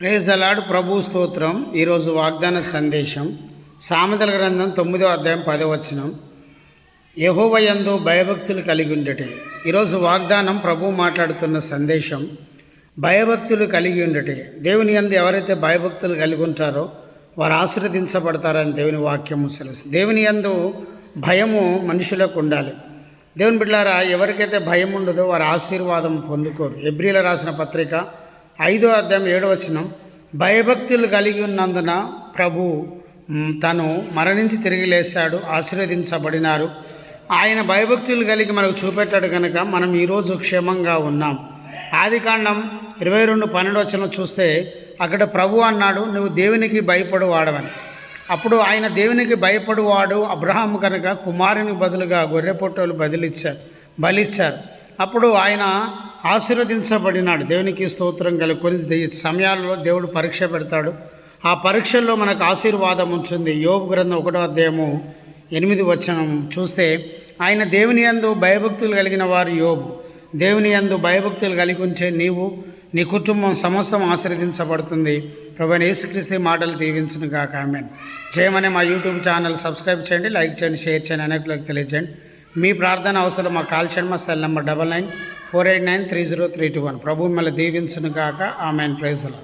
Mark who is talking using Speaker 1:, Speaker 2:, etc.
Speaker 1: Praise దలాడు ప్రభు స్తోత్రం ఈరోజు వాగ్దాన సందేశం. సామెతల గ్రంథం తొమ్మిదో అధ్యాయం పదో వచనం. యహోవయందు భయభక్తులు కలిగి ఉండటే. ఈరోజు వాగ్దానం ప్రభు మాట్లాడుతున్న సందేశం. భయభక్తులు కలిగి ఉండటే. దేవుని యందు ఎవరైతే భయభక్తులు కలిగి ఉంటారో వారు ఆశీర్వదించబడతారని దేవుని వాక్యము తెలుసు దేవుని యందు భయము మనుషులకు ఉండాలి. దేవుని బిడ్డారా ఎవరికైతే భయం ఉండదో వారు ఆశీర్వాదం పొందుకోరు. ఎబ్రిల రాసిన పత్రిక ఐదో అధ్యాయం ఏడో వచనం. భయభక్తులు కలిగి ఉన్నందున ప్రభు తను మరణించి తిరిగి లేచాడు ఆశీర్వదించబడినారు. ఆయన భయభక్తులు కలిగి మనకు చూపెట్టాడు కనుక మనం ఈరోజు క్షేమంగా ఉన్నాం. ఆది కాండం ఇరవై రెండు పన్నెండు వచ్చిన చూస్తే అక్కడ ప్రభు అన్నాడు నువ్వు దేవునికి భయపడు వాడవని అప్పుడు ఆయన దేవునికి భయపడువాడు అబ్రహాం కనుక కుమారుని బదులుగా గొర్రె పొట్టోలు బదిలిచ్చారు బలిచ్చారు. అప్పుడు ఆయన ఆశీర్వదించబడినాడు. దేవునికి స్తోత్రం కలిగి ఈ సమయాల్లో దేవుడు పరీక్ష పెడతాడు. ఆ పరీక్షల్లో మనకు ఆశీర్వాదం ఉంటుంది. యోగు గ్రంథం ఒకటో అధ్యాయము ఎనిమిది వచనం చూస్తే ఆయన దేవుని యందు భయభక్తులు కలిగిన వారు యోగు దేవుని యందు భయభక్తులు కలిగి ఉంచే నీవు నీ కుటుంబం సమస్తం ఆశీర్వదించబడుతుంది. ప్రభు యేసుక్రీస్తు మాటలు దీవించును కాక ఆమెన్. చేయమని మా యూట్యూబ్ ఛానల్ సబ్స్క్రైబ్ చేయండి లైక్ చేయండి షేర్ చేయండి అనేకులకు తెలియజేయండి. మీ ప్రార్థన అవసరం మా కాల్ చేయండి మా cell number double nine four eight nine three zero three two one. ప్రభు మిమ్మల్ని దీవించను కాక ఆమెన్ ప్రైజ్లో